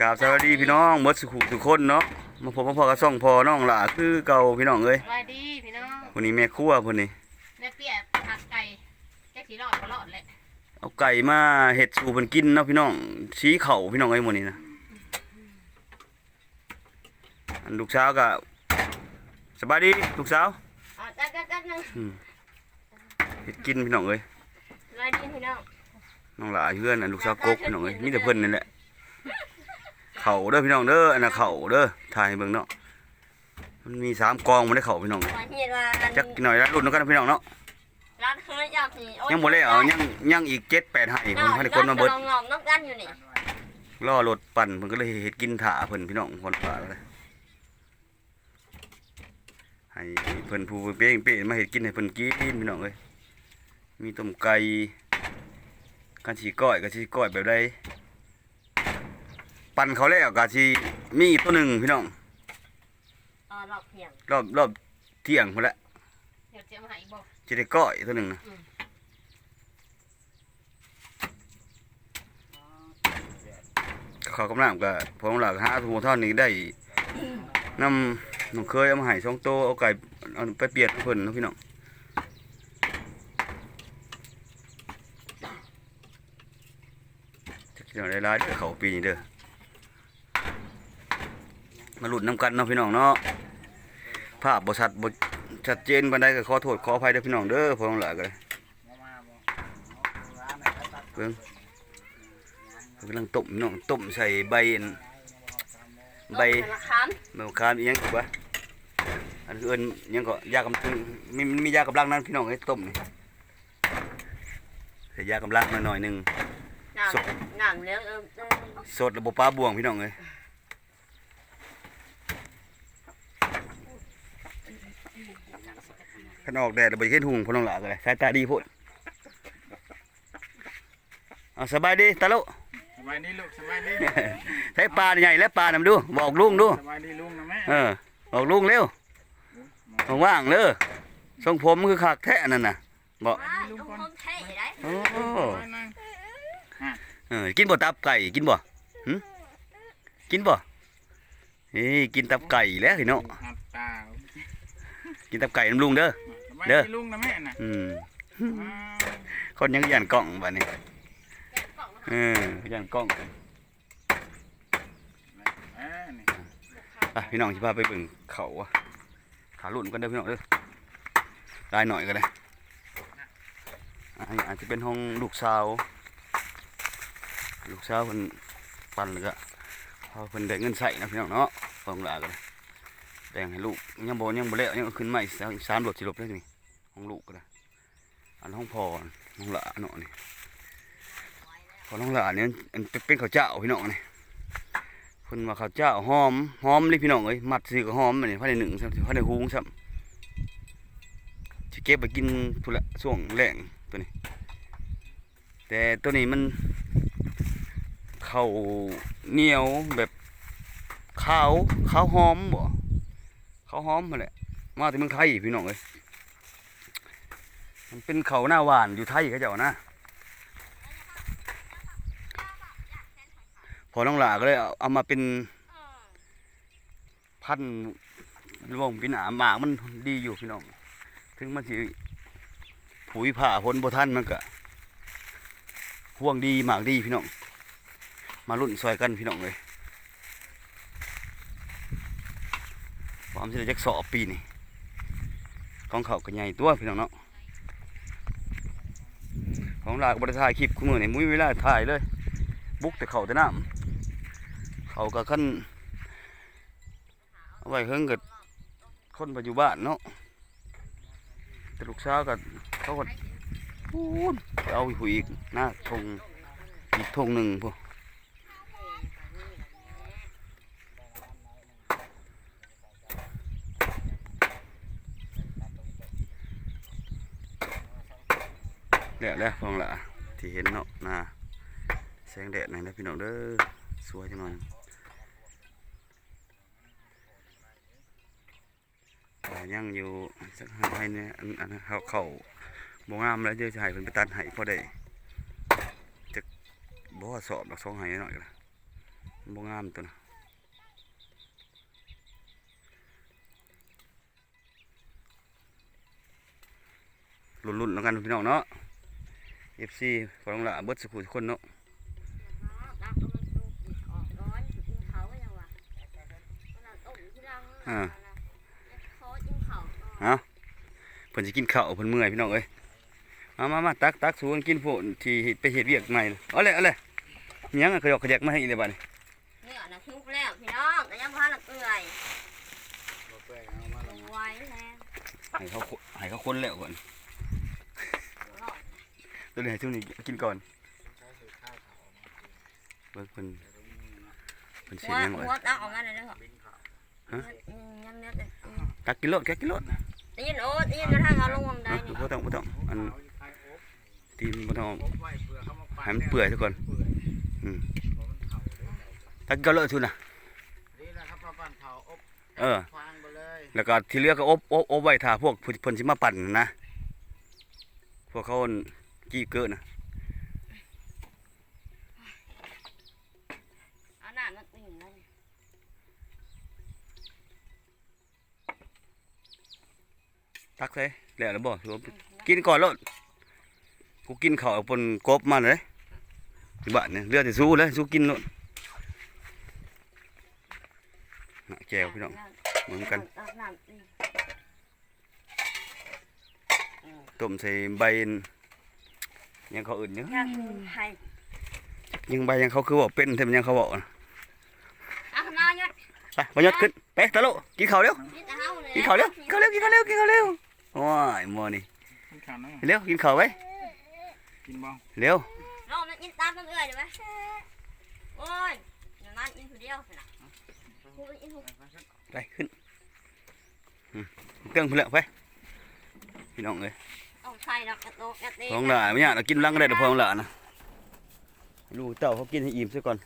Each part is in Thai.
กราบสวัสดีพี่น้องหมดสุขุทุกคนเนาะมาพบมาพอกับซ่องพอน้องหล่าคือเก่าพี่น้องเอ้ยสวัสดีพี่น้องวันนี้แม่ครัวพุ่นนี่แม่เปียผักไก่แจ็คสีรอดก็รอดแหละเอาไก่มาเฮ็ดสู่เพิ่นกินเนาะพี่น้องชี้เข่าพี่น้องเอ้ยมื้อนี้นะอันลูกสาวก็สบายดีลูกสาวอะจัดจัดจัดนึงอืมเฮ็ดกินพี่น้องเอ้ยสวัสดีพี่น้องน้องหล่าเพื่อนอันลูกสาวกกพี่น้องเอ้ยมีแต่เพิ่นนั่นแหละ เข่าเด้อพี่น้องเด้ออันน่ะเข่าเด้อถ่ายให้เบิ่งเนาะมันมีสามกองบ่ได้เข่าพี่น้องมาเฮียว่าจักหน่อยละรุ่นแล้วกันพี่น้องเนาะร้านเคยอยากนี่โอ๊ยังบ่ได้เอายังยังอีก7 8ให้ผมให้คนมาเบิดงอมน้ำกันอยู่นี่ล่อรถปั่นเพิ่นก็เลยเฮ็ดกินถ่าเพิ่นพี่น้องคนป่าเลยให้เพิ่นผู้เป้งเป้มาเฮ็ดกินให้เพิ่นกินพี่น้องเอ้ยมีต้มไก่กันสิก้อยก็สิก้อยแบบใด ปั่นเขาแล้วก็สิมีอีกตัวหนึงพี่น้องอ่ารอบเพียงรอบรอบเที่ยงพุ่นแหละเดี๋ยวเจ๊มาหาอีกบอก สิได้ก้อยตัวหนึงนะเขากำลังก็พร้อมหลักหาทูเท่านี้ได้นำน้องเคยเอามาให้สองโตวเอาไก่เอาไปเปียกให้เพิ่นเนาะพี่น้องจะกินอะไรร้ายเด้อเขาปีนี้เด้อ มาหลุดน้ำกันเนาะพี่น้องเนาะภาพบชัดบชัดเจนบันไดก็ขอโทษขออภัยเด้อพี่น้องเด้อพอลงหลายก็เลยเพิ่งเพิ่งกำลังต้มพี่น้องต้มใส่ใบอันใบมะขามใบมะขามอีหยังถูกปะอันคือเอิ้นอิหยังก็ยากำลังมีมียากำลังนั่นพี่น้องไอ้ต้มนี่ใส่ยากำลังมาหน่อยหนึงน้ำน้ำเลี้ยงเออเออสดระบบปลาบ่วงพี่น้องเอ้ย ขันออกแดดระเบิดขึ้นหุงพอน้องหลากันเลยสายตาดีโพูดเอาสบายดีตาลุสบายดีลูกสบายดีใช้ปลาใหญ่และปลานำดู บอกลุงดูสบายดีลุงนะแม่เออบอกลุงเร็วว่างๆเด้อทรงผมคือขากแท้นั่นน่ะบอกว้ายต้องคงเท่ได้โอ้ไปนั่งเออกินบ่ตับไก่กินบ่หึกินบ่เอ้ยกินตับไก่แล้วพี่น้องหัดตากินตับไก่น้ำลุงเด้อสบาย เด้อดีลุงนะแม่น่ะอืมอ้าวคนยังยันกล้องบัดนี้เออยันกล้องเอ้ยนี่อะพี่น้องสิพาไปเบิ่งเขาอะขาลุ่นกันเด้อพี่น้องเด้อได้หน่อยก็ได้อะอันนี้อาจจะเป็นห้องลูกสาว ลูกสาวเพิ่นปั่นเลยก็พอเพิ่นได้เงินใส่นะพี่น้องเนาะฟังหลาก็เลยแบ่งให้ลูกยังบ่ยังบ่แล้วยังเอาขึ้นมาอีกสามสามรถสิลบได้นี่ ห้องลูกก็ได้อันห้องพ่อห้องหลาเนาะนี่พอห้องหลาเนี่ยมันเป็นข้าวเจ้าพี่น้องนี่เพิ่นว่าข้าวเจ้าหอมหอมเลยพี่น้องเอ้ยมัดสิก็หอมอันนี้ภายในหนึ่งซ้ำภายในหุงซ้ำสิเก็บไปกินพุ่นละช่วงแรงตัวนี้ แต่ตัวนี้มันข้าวเหนียวแบบขาวขาวหอมบ่ขาวหอมมาแหละมาจากเมืองไทยพี่น้องเอ้ย มันเป็นเขาหน้าหวานอยู่ไทยเขาเจ้านะพอน้องหลาก็เลยเอามาเป็นพันดวงปีนาหมากมันดีอยู่พี่น้อง ถึงมันสิผุยผ่าพ้นบ่ทันมันก็ห่วงดีหมากดีพี่น้อง มารุ่นซอยกันพี่น้องเลยความสิได้จักสอบปีนี่ของเขาก็ใหญ่ตัวพี่น้องเนาะ ของหลากบริถ่ายคลิปคุณมือนี่มุ้ยเวลาถ่ายเลย บุกแต่เขาแต่น้ำเขาก็ขั้นเอาไว้เฮิงกับคนปัจจุบันเนาะแต่ลูกสาวก็เขาก็พูดเอาหุยอีกหน้าทงอีกทงหนึ่งพวก แล้วแล้วพองละที่เห็นเนาะน้าแสงแดดหน่อยนะพี่น้องเด้อสวยจังหน่อยแต่ยังอยู่สักห้าไร่เนี่ยอันอันเขาเขาบงามแล้วเดี๋ยวจะให้เพิ่นไปตัดให้พอได้จะบ่สอบดอกสองให้หน่อยก็ได้บ่งามตัวน่ะลุ้นๆแล้วกันพี่น้องเนาะ FC ฝรั่งละเบิดสุขุทุกคนเนาะตักเอามันดูออกร้อนกินเขาก็ยังวะมันเอาต้มที่รังอ่าเขากินเขาก่อนเอาเพิ่นสิกินข้าวเพิ่นเมื่อยพี่น้องเอ้ยมามามาตักตักสู่กันกินพวกที่ไปเฮ็ดเวียกใหม่น่ะเอาเลยเอาเลยมีหยังอะขยอกขยักมาให้อีกเลยบัดนี้เนื้อน่ะทุกแล้วพี่น้องแต่ยังพันละเปื่อยบ่เปื่อยเอามาลงไว้แล้วให้เขาคนให้เขาคนแล้วก่อนรอด ตัวนี้ให้ช่วงนี้กินก่อนใช้สูตรข้าวเขาเบิ่งเพิ่นเพิ่นเสีหัยวหยังไว้หัวตักออกมาเลยเด้อบินเขาอืมยังเนื้อแต่อืมตักกินโลดแกกินโลดได้ยินโอ๊ตได้ยินกระทั่งเอาลงวงได้อะนี่บ่ต้องบ่ต้องอันเขาอยู่ท้ายโอ๊บตีนบ่ต้องโอ๊บไว้เพื่อเขามาปั่นให้มันเปื่อยซะก่อนเปื่อยอืมเพราะมันเผาเลยตักกินโลดทุนน่ะนี่นะครับมาปั่นเผาอบเออฟางไปเลยแล้วก็ที่เหลือก็อบอบอบไว้ถ้าพวกเพิ่นเพิ่นสิมาปั่นนะพวกเขา อั่นกี้เกิดนะเอาหน้ามันตื่นแล้วนี่ตักใส่แล้วแล้วบ่ถือว่ากิ ยที่บ้านเนี่ยเหลือแต่สู้เลยสู้กินโลดน่ะแจวพี่น้องเหมือนกันเอาหน้าตื่นต้มใส่ใบอันยังเขาอื่นเนาะอยากให้ยังใบยังเขาคือบอกเป็นแต่มันยังเขาบอกนะเอาข้างหน้ายศไปมายศขึ้นไปตะโลกินข้าวเร็วนี่จะเฮาเลยกินข้าวเร็วกินข้าวเร็วกินข้าวเร็วกินข้าวเร็วโอ้ยมัวนี่กินข้าวนั่งเร็วกินข้าวไว้กินบ้างเร็วลองมันกินตามมันเอื่อยได้ไหมโอ้ยเดี๋ยวมันกินผู้เดียวสินะผู้กินผู้ไปขึ้นอืมเตื้องเพื่อนไปพี่น้องเอ้ยเอา ใส่ดอกกระโตกกระเตงพองหล่าไม่อยากเรากินรังก็ได้แต่พองหล่านะลูกเต้าเขากินให้อิ่มซะก่อน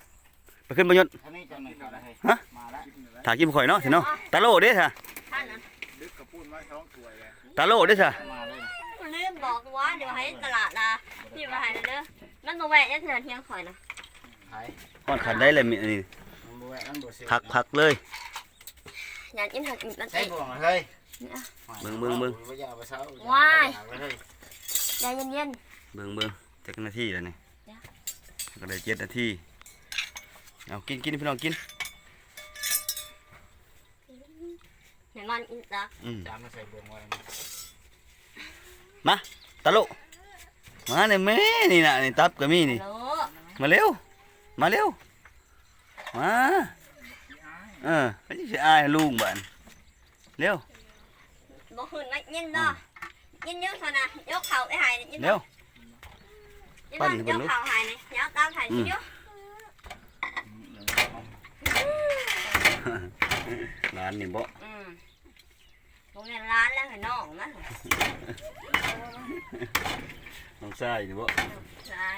ไปขึ้นมายศท่านี้จะไหนก็ได้ฮะมาแล้วถ่ายกินข่อยเนาะสิเนาะตาโลเด้ค่ะท่านนั้นดึกกระปุ้นไว้ท้องถ้วยเลยตาโลเด้ค่ะมาเลยนะลืมบอกว่าเดี๋ยวให้ตลาดนะพี่มาให้เด้อมันบ่แวะยังเถื่อนเที่ยงข่อยนะขายฮอดขันได้เลยมีอันนี้มันบ่แวะมันบ่เสียผักผักเลยอยากกินผักอิ่มมันใช้เองบ่วง เฮ้ยมึงมึงมึงบ่อยากไปเช้าว้ายอย่ไปเฮ้ยใจเย็นเบิ่งเบิ่งจักนาทีแล้วนี่เดี๋ยวก็ได้เจ็ดนาทีเอากินกินพี่น้องกินๆเดี๋ยวมันกินตักอืมจานมาใส่บ่วงไว้มาตาโลมาเนี่ยแม่นี่น่ะนี่ตับก็มีนี่ โลมาเร็ว มาเร็ว มา เออไม่ใช่อายลุงบ้านเร็ว บ่หืนนะยินเนาะยินเยอะขนาดยกเข่าไปหายนี่ยินเร็ว ยินปั้นเนาะให้เบิ่ยงกลูก เข่าหายนี่ยาวตามถ่ายอืมเยอะร้านนี่บ่อืมโรงเรียนร้านแล้วให้น้องนะน้องชายนี่บ่ใช่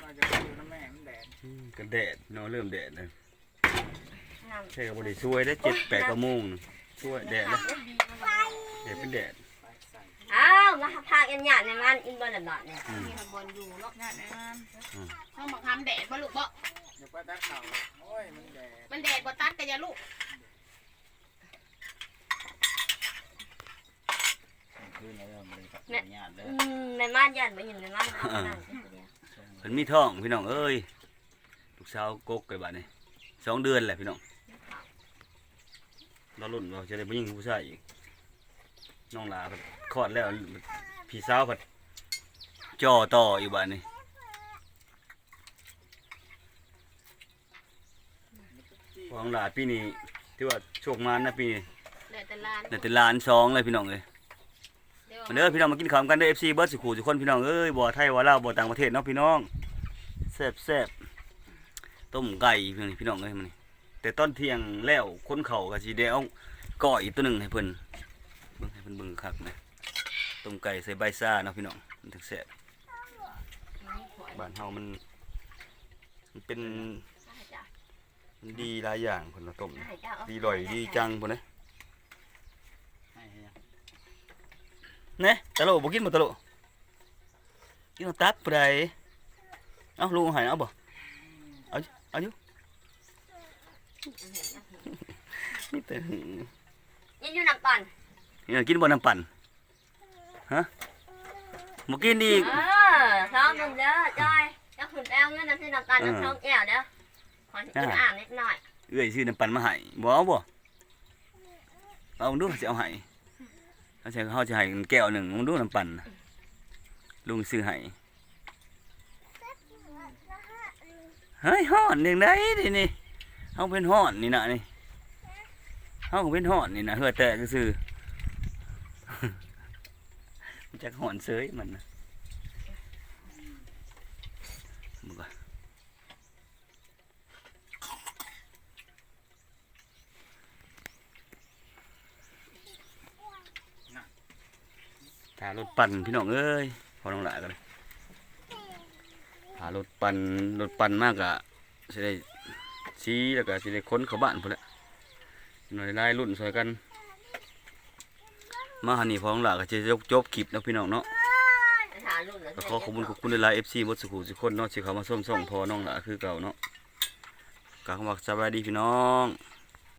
เราจะไปอยู่น้ำแม่มันแดดอืมกันแดดเนาะเริ่มแดดเลยน้ำ ใช่ก็บ่ได้ช่วยได้เจ็ดแปดกระโมงน่ะช่วยแดดแล้วแดดเป็นแดดไปใส่อ้าวมาพากันหยาดในมันอินบอลบอดเนี่ยอืมมีคนบนอยู่เนาะงานในงานอืมต้องบังคับแดดบ่ลูกบ่เดี๋ยวไปตัดเข่าโอ้ยมันแดดมันแดดบ่ตัดกันอย่าลูกคืนแล้วมันเลยตัดหยาดเลยอืมในมันหยาดมาอยู่ในมันเอานั่งกินคนเดียวเพิ่นมีท้องพี่น้องเอ้ยลูกสาวกกไปบัดนี้สองเดือนแหละพี่น้อง เราลุ้นว่าจะได้ผู้หญิงผู้ชายอีกน้องหลาเพิ่นคลอดแล้วพี่สาวเพิ่นจ่อต่ออยู่บัดนี้ของหลาปีนี้ที่ว่าโชคมานนะปีนี้เหลือแต่ลานเดี๋ยวแต่ล้านสองเลยพี่น้องเอ้ยเดี๋ยวมาเด้อพี่น้องมากินข้าวกันเด้อ FC เบิร์ดสุขุทุกคนพี่น้องเอ้ยบ่ไทยบ่ลาวบ่ต่างประเทศเนาะพี่น้องแซ่บแซ่บต้มไก่พี่น้องพี่น้องเอ้ยมันนี่ แต่ตอนเที่ยงแล้วคนเขาก็สิได้เอาก้อยอีกตัวหนึ่งให้เพิ่นเบิ่งให้เพิ่นเบิ่งคักนะต้มไก่ใส่ใบซ่าเนาะพี่น้องมันถึงแซ่บบ้านเฮามันมันเป็นมันดีหลายอย่างคนละต้มนะดีร่อยดีจังพุ่นนะให้ให้ยังเน่ตะโลบ่กินบ่ตะโลกินตับปานใดเอ้าลูกหายเอาบ่เอาเอาอยู่ นี่แต่ยินอยู่น้ำปั่นเนี่ยกินบ่น้ำปั่นฮะบ่กินอีกเออท้องมันเด้อจอยจะขึ้นแป้งเงินน้ำที่น้ำตาลน้ำท้องแก้วเด้อขอกินอ่างนิดหน่อยเอ้ยซื้อน้ำปั่นมาให้บ่เอาบ่เอาดูสิเอาให้เขาสิเขาสิให้แก้วหนึงมึงดูน้ำปั่นน่ะลุงซื้อให้เฮ้ยฮ้อนจังไดนี่นี่ เฮาเป็นฮ้อนนี่นะนี่เฮาก็เป็นฮ้อนนี่นะเฮือแตกซื่อมันจักฮ้อนเสยมันนะมึงก็หารถปั่นพี่น้องเอ้ยพอน้องหลากันเลยหารถปั่นรถปั่นมากอะสิได้ ชี้แล้วก็สิได้ค้นเขาบ้านพุ่นแหละหน่อยไล่รุ่นซอยกัน มาหันนี่พร้องหลัก็จะยกจบคลิปแล้วพี่น้องเนาะก็ขอขอบคุณขอบคุณหลายๆ FC บดสุขุสิคนเนาะที่เขามาส้มส่งพอน้องหละคือเก่าเนาะกลารขวักสบายดีพี่น้อง